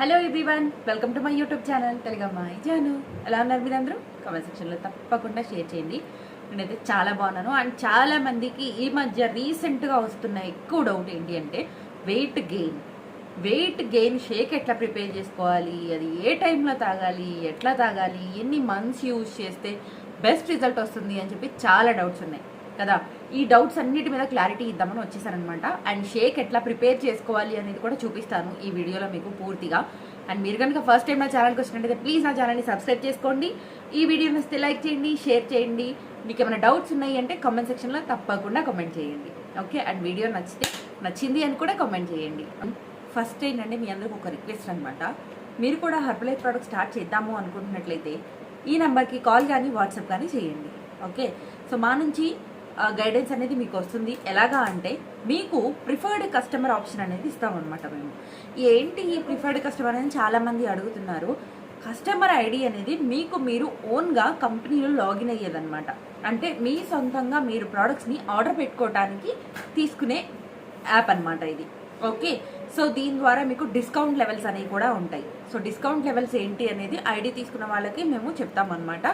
Hello everyone welcome to my YouTube channel తెలుగమ్మాయి Janu ఎలా ఉన్నారు మీరందరూ? కామెంట్ సెక్షన్లో తప్పకుండా షేర్ చేయండి. నేనైతే చాలా బాగున్నాను. అండ్ చాలా మందికి ఈ మధ్య రీసెంట్గా వస్తున్న ఎక్కువ డౌట్ ఏంటి అంటే weight gain weight gain shake ఎట్లా ప్రిపేర్ చేసుకోవాలి? అది ఏ టైంలో తాగాలి? ఎట్లా తాగాలి? ఎన్ని మంత్స్ యూజ్ చేస్తే బెస్ట్ రిజల్ట్ వస్తుంది అని చెప్పి చాలా డౌట్స్ ఉన్నాయి. కదా. ఈ డౌట్స్ అన్నిటి మీద క్లారిటీ ఇద్దామని వచ్చేసారనమాట. అండ్ షేక్ ఎట్లా ప్రిపేర్ చేసుకోవాలి అనేది కూడా చూపిస్తాను ఈ వీడియోలో మీకు పూర్తిగా. అండ్ మీరు కనుక ఫస్ట్ టైం నా ఛానల్కి వచ్చినట్టయితే ప్లీజ్ నా ఛానల్ని సబ్స్క్రైబ్ చేసుకోండి. ఈ వీడియో నచ్చితే లైక్ చేయండి షేర్ చేయండి. మీకు ఏమైనా డౌట్స్ ఉన్నాయి అంటే కామెంట్ సెక్షన్లో తప్పకుండా కామెంట్ చేయండి. ఓకే అండ్ వీడియో నచ్చితే నచ్చింది అని కూడా కామెంట్ చేయండి. ఫస్ట్ ఏంటంటే మీ అందరికి ఒక రిక్వెస్ట్ అనమాట మీరు కూడా హర్బలైఫ్ ప్రోడక్ట్ స్టార్ట్ చేద్దాము అనుకుంటున్నట్లయితే ఈ నెంబర్కి కాల్ కానీ వాట్సాప్ కానీ చేయండి. ఓకే సో మా నుంచి గైడెన్స్ అనేది మీకు వస్తుంది. ఎలాగా అంటే మీకు ప్రిఫర్డ్ కస్టమర్ ఆప్షన్ అనేది ఇస్తామన్నమాట మేము. ఏంటి ఈ ప్రిఫర్డ్ కస్టమర్ అని చాలామంది అడుగుతున్నారు. కస్టమర్ ఐడి అనేది మీకు మీరు ఓన్గా కంపెనీలో లాగిన్ అయ్యేదన్నమాట. అంటే మీ సొంతంగా మీరు ప్రోడక్ట్స్ని ఆర్డర్ పెట్టుకోవడానికి తీసుకునే యాప్ అన్నమాట ఇది. ఓకే సో దీని ద్వారా మీకు డిస్కౌంట్ లెవెల్స్ అనేవి కూడా ఉంటాయి. సో డిస్కౌంట్ లెవెల్స్ ఏంటి అనేది ఐడి తీసుకున్న వాళ్ళకి మేము చెప్తామన్నమాట.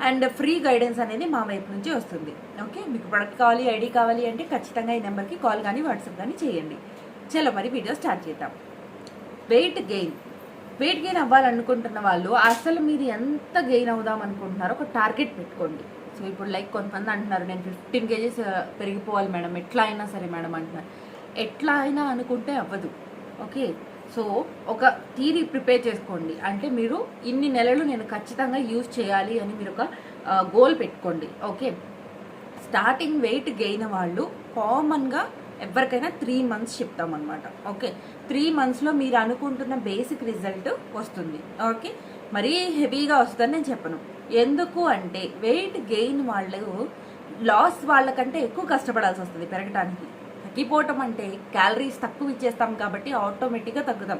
అండ్ ఫ్రీ గైడెన్స్ అనేది మా వైపు నుంచి వస్తుంది. ఓకే? మీకు ప్రొడక్ట్ కావాలి ఐడి కావాలి అంటే ఖచ్చితంగా ఈ నెంబర్కి కాల్ కానీ వాట్సాప్ కానీ చేయండి. చలో మరి వీడియో స్టార్ట్ చేద్దాం. Weight gain. వెయిట్ గెయిన్ అవ్వాలనుకుంటున్న వాళ్ళు అసలు మీరు ఎంత గెయిన్ అవుదాం అనుకుంటున్నారో ఒక టార్గెట్ పెట్టుకోండి. సో ఇప్పుడు లైక్ కొంతమంది అంటున్నారు నేను ఫిఫ్టీన్ కేజీస్ పెరిగిపోవాలి మేడం. ఎట్లా అయినా సరే మేడం అంటున్నారు. ఎట్లా అయినా అనుకుంటే అవ్వదు. ఓకే? సో ఒక థీరీ ప్రిపేర్ చేసుకోండి. అంటే మీరు ఇన్ని నెలలు నేను ఖచ్చితంగా యూజ్ చేయాలి అని మీరు ఒక గోల్ పెట్టుకోండి. ఓకే? స్టార్టింగ్ వెయిట్ గెయిన్ వాళ్ళు కామన్గా ఎవరికైనా త్రీ మంత్స్ చెప్తామన్నమాట. ఓకే? త్రీ మంత్స్లో మీరు అనుకుంటున్న బేసిక్ రిజల్ట్ వస్తుంది. ఓకే? మరీ హెవీగా వస్తుందని నేను చెప్పను. ఎందుకు అంటే వెయిట్ గెయిన్ వాళ్ళు లాస్ వాళ్ళకంటే ఎక్కువ కష్టపడాల్సి వస్తుంది పెరగడానికి తగ్గిపోవటం అంటే క్యాలరీస్ తక్కువ ఇచ్చేస్తాం కాబట్టి ఆటోమేటిక్గా తగ్గుతాం.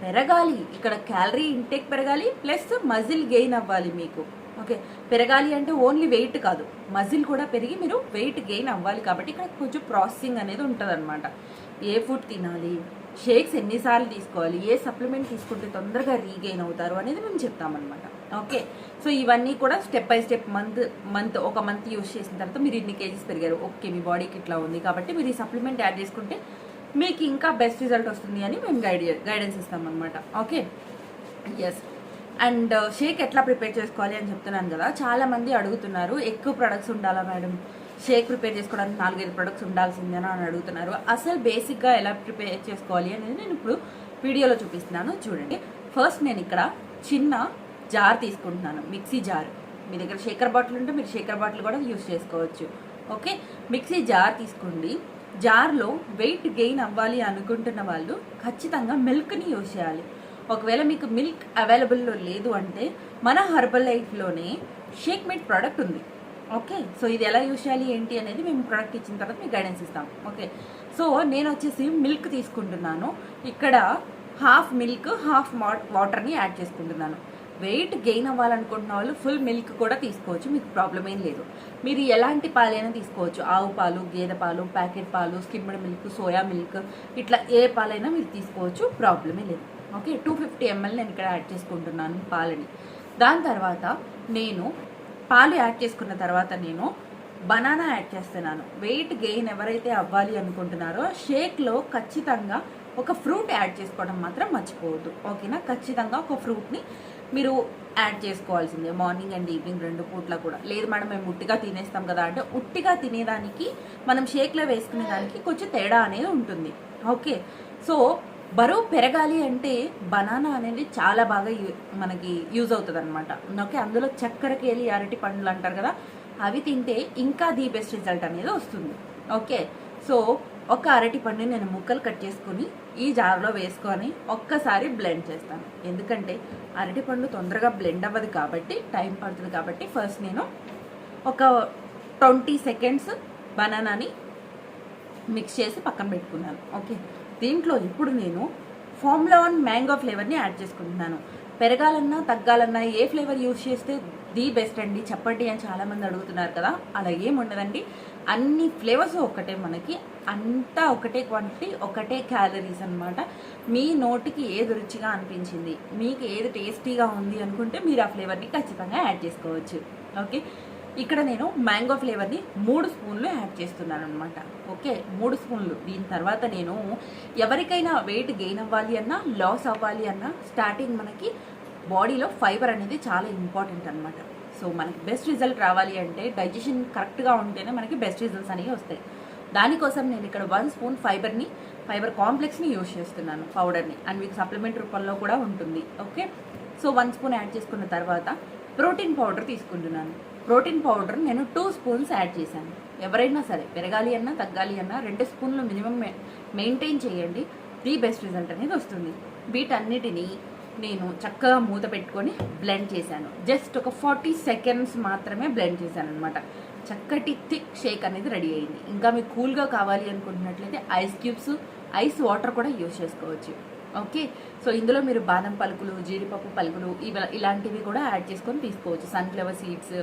పెరగాలి. ఇక్కడ క్యాలరీ ఇంటేక్ పెరగాలి ప్లస్ మజిల్ గెయిన్ అవ్వాలి మీకు. ఓకే పెరగాలి అంటే ఓన్లీ వెయిట్ కాదు. మజిల్ కూడా పెరిగి మీరు వెయిట్ గెయిన్ అవ్వాలి కాబట్టి ఇక్కడ కొంచెం ప్రాసెసింగ్ అనేది ఉంటుంది ఏ ఫుడ్ తినాలి? షేక్స్ ఎన్నిసార్లు తీసుకోవాలి? ఏ సప్లిమెంట్ తీసుకుంటే తొందరగా రీగెయిన్ అవుతారు? అనేది మేము చెప్తామన్నమాట. ఓకే. సో ఇవన్నీ కూడా step by step month month ఒక మంత్ యూస్ చేసిన తర్వాత మీరు ఇన్ని కేజీస్ పెరిగారు. ఓకే మీ బాడీకి ఇట్లా ఉంది కాబట్టి మీరు ఈ సప్లిమెంట్ యాడ్ చేసుకుంటే మీకు ఇంకా బెస్ట్ రిజల్ట్ వస్తుంది అని మేము గైడ్ గైడెన్స్ ఇస్తామన్నమాట. Okay? Yes and uh, shake ఎట్లా ప్రిపేర్ చేసుకోవాలి అని చెప్తున్నాను కదా చాలా మంది అడుగుతున్నారు ఎక్కువ ప్రొడక్ట్స్ ఉండాలా మేడం? షేక్ ప్రిపేర్ చేసుకోవడానికి నాలుగైదు ప్రొడక్ట్స్ ఉండాల్సిందేనా అని అడుగుతున్నారు. అసలు బేసిక్గా ఎలా ప్రిపేర్ చేసుకోవాలి అనేది నేను ఇప్పుడు వీడియోలో చూపిస్తున్నాను. చూడండి. ఫస్ట్ నేను ఇక్కడ చిన్న జార్ తీసుకుంటున్నాను మిక్సీ జార్. మీ దగ్గర షేకర్ బాటిల్ ఉంటే మీరు షేకర్ బాటిల్ కూడా యూస్ చేసుకోవచ్చు. ఓకే మిక్సీ జార్ తీసుకోండి. జార్లో వెయిట్ గెయిన్ అవ్వాలి అనుకుంటున్న వాళ్ళు ఖచ్చితంగా మిల్క్ని యూజ్ చేయాలి. ఒకవేళ మీకు మిల్క్ అవైలబుల్లో లేదు అంటే మన హర్బల్ లైఫ్లోనే షేక్ మేడ్ ప్రోడక్ట్ ఉంది. ఓకే సో ఇది ఎలా యూజ్ చేయాలి ఏంటి అనేది మేము ప్రోడక్ట్ ఇచ్చిన తర్వాత మీకు గైడెన్స్ ఇస్తాం. ఓకే సో నేను వచ్చేసి మిల్క్ తీసుకుంటున్నాను. ఇక్కడ హాఫ్ మిల్క్ హాఫ్ వాటర్ని యాడ్ చేసుకుంటున్నాను. వెయిట్ గెయిన్ అవ్వాలనుకుంటున్న వాళ్ళు ఫుల్ మిల్క్ కూడా తీసుకోవచ్చు మీకు ప్రాబ్లం ఏం లేదు. మీరు ఎలాంటి పాలైనా తీసుకోవచ్చు. ఆవు పాలు గేదె పాలు ప్యాకెట్ పాలు స్కిమ్డ్ మిల్క్ సోయా మిల్క్ ఇట్లా ఏ పాలైనా మీరు తీసుకోవచ్చు ప్రాబ్లమే లేదు. ఓకే టూ ఫిఫ్టీ ఎంఎల్ నేను ఇక్కడ యాడ్ చేసుకుంటున్నాను పాలని. దాని తర్వాత నేను పాలు యాడ్ చేసుకున్న తర్వాత నేను బనానా యాడ్ చేస్తున్నాను. వెయిట్ గెయిన్ ఎవరైతే అవ్వాలి అనుకుంటున్నారో షేక్లో ఖచ్చితంగా ఒక ఫ్రూట్ యాడ్ చేసుకోవడం మాత్రం మర్చిపోవద్దు. ఓకేనా? ఖచ్చితంగా ఒక ఫ్రూట్ని మీరు యాడ్ చేసుకోవాల్సిందే. మార్నింగ్ అండ్ ఈవినింగ్ రెండు పూట్ల కూడా. లేదు మేడం మేము ఉట్టిగా తినేస్తాం కదా అంటే ఉట్టిగా తినేదానికి మనం షేక్లో వేసుకునే దానికి కొంచెం తేడా అనేది ఉంటుంది. ఓకే? సో బరువు పెరగాలి అంటే బనానా అనేది చాలా బాగా యూ- మనకి యూజ్ అవుతుంది అనమాట ఓకే? అందులో చక్కెరకి వెళ్ళి అరటి పండ్లు అంటారు కదా అవి తింటే ఇంకా ది బెస్ట్ రిజల్ట్ అనేది వస్తుంది. ఓకే? సో ఒక అరటి పండుని నేను ముక్కలు కట్ చేసుకొని ఈ జార్లో వేసుకొని ఒక్కసారి బ్లెండ్ చేస్తాను. ఎందుకంటే అరటి పండు తొందరగా బ్లెండ్ అవ్వదు కాబట్టి టైం పడుతుంది కాబట్టి ఫస్ట్ నేను ఒక ట్వంటీ సెకండ్స్ బనానాని మిక్స్ చేసి పక్కన పెట్టుకున్నాను. ఓకే దీంట్లో ఇప్పుడు నేను ఫార్ములా వన్ మ్యాంగో ఫ్లేవర్ని యాడ్ చేసుకుంటున్నాను. పెరగాలన్నా తగ్గాలన్నా ఏ ఫ్లేవర్ యూజ్ చేస్తే ది బెస్ట్ అండి? చెప్పండి అని చాలామంది అడుగుతున్నారు కదా. అలా ఏముండదండి ఉండదండి. అన్ని ఫ్లేవర్స్ ఒక్కటే మనకి అంతా ఒకటే క్వాంటిటీ ఒకటే క్యాలరీస్ అనమాట మీ నోటికి ఏది రుచిగా అనిపించింది మీకు ఏది టేస్టీగా ఉంది అనుకుంటే మీరు ఆ ఫ్లేవర్ని ఖచ్చితంగా యాడ్ చేసుకోవచ్చు. ఓకే? ఇక్కడ నేను మ్యాంగో ఫ్లేవర్ని మూడు స్పూన్లు యాడ్ చేస్తున్నాను అనమాట ఓకే? మూడు స్పూన్లు. దీని తర్వాత నేను ఎవరికైనా వెయిట్ గెయిన్ అవ్వాలి అన్నా లాస్ అవ్వాలి అన్నా స్టార్టింగ్ మనకి బాడీలో ఫైబర్ అనేది చాలా ఇంపార్టెంట్ అనమాట సో మనకి బెస్ట్ రిజల్ట్ రావాలి అంటే డైజెషన్ కరెక్ట్గా ఉంటేనే మనకి బెస్ట్ రిజల్ట్స్ అనేవి వస్తాయి. దానికోసం నేను ఇక్కడ వన్ స్పూన్ ఫైబర్ని ఫైబర్ కాంప్లెక్స్ని యూజ్ చేస్తున్నాను పౌడర్ని. అండ్ మీకు సప్లిమెంట్ రూపంలో కూడా ఉంటుంది. Okay? So one spoon add చేసుకున్న తర్వాత ప్రోటీన్ పౌడర్ తీసుకుంటున్నాను. ప్రోటీన్ పౌడర్ నేను టూ స్పూన్స్ యాడ్ చేశాను. ఎవరైనా సరే పెరగాలి అన్నా తగ్గాలి అన్నా రెండు స్పూన్లు మినిమం మెయింటైన్ చేయండి. ది బెస్ట్ రిజల్ట్ అనేది వస్తుంది. వీటన్నిటినీ నేను చక్కగా మూత పెట్టుకొని బ్లెండ్ చేశాను. జస్ట్ ఒక ఫార్టీ సెకండ్స్ మాత్రమే బ్లెండ్ చేశాను అనమాట చక్కటి థిక్ షేక్ అనేది రెడీ అయింది. ఇంకా మీకు కూల్గా కావాలి అనుకుంటున్నట్లయితే ఐస్ క్యూబ్స్ ఐస్ వాటర్ కూడా యూజ్ చేసుకోవచ్చు. ఓకే? సో ఇందులో మీరు బాదం పలుకులు జీడిపప్పు పలుకులు ఇవ ఇలాంటివి కూడా యాడ్ చేసుకొని తీసుకోవచ్చు. సన్ఫ్లవర్ సీడ్స్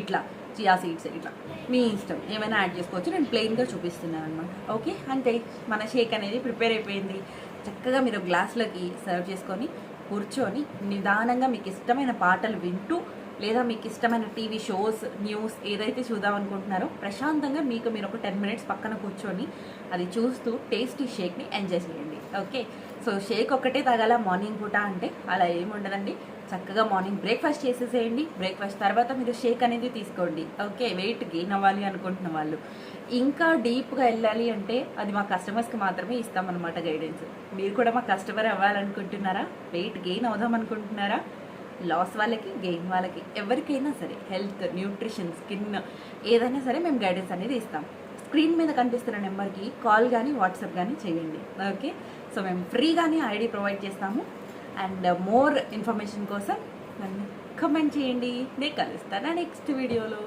ఇట్లా చియా సీడ్స్ ఇట్లా. మీ ఇష్టం. ఏమైనా యాడ్ చేసుకోవచ్చు. నేను ప్లెయిన్గా చూపిస్తున్నాను అనమాట ఓకే? అంతే. మన షేక్ అనేది ప్రిపేర్ అయిపోయింది. చక్కగా మీరు గ్లాసులకి సర్వ్ చేసుకొని కూర్చొని నిదానంగా మీకు ఇష్టమైన పాటలు వింటూ లేదా మీకు ఇష్టమైన టీవీ షోస్ న్యూస్ ఏదైతే చూద్దాం అనుకుంటున్నారో ప్రశాంతంగా మీకు మీరు ఒక టెన్ మినిట్స్ పక్కన కూర్చొని అది చూస్తూ టేస్టీ షేక్ని ఎంజాయ్ చేయండి. ఓకే? సో షేక్ ఒక్కటే తాగాల మార్నింగ్ పూట అంటే అలా ఏముండదండి చక్కగా మార్నింగ్ బ్రేక్ఫాస్ట్ చేసేసేయండి. బ్రేక్ఫాస్ట్ తర్వాత మీరు షేక్ అనేది తీసుకోండి. ఓకే? వెయిట్ గెయిన్ అవ్వాలి అనుకుంటున్న వాళ్ళు. ఇంకా డీప్గా వెళ్ళాలి అంటే అది మా కస్టమర్స్కి మాత్రమే ఇస్తామన్నమాట గైడెన్స్. మీరు కూడా మా కస్టమర్ అవ్వాలనుకుంటున్నారా? వెయిట్ గెయిన్ అవుదాం అనుకుంటున్నారా? లాస్ వాళ్ళకి గెయిన్ వాళ్ళకి ఎవరికైనా సరే హెల్త్ న్యూట్రిషన్ స్కిన్ ఏదైనా సరే మేము గైడెన్స్ అనేది ఇస్తాం. స్క్రీన్ మీద కనిపిస్తున్న నెంబర్కి కాల్ కానీ వాట్సాప్ కానీ చేయండి. ఓకే? సో మేము ఫ్రీగానే ఐడి ప్రొవైడ్ చేస్తాము. అండ్ మోర్ ఇన్ఫర్మేషన్ కోసం నన్ను కమెంట్ చేయండి. నేను కలుస్తాను నెక్స్ట్ వీడియోలో.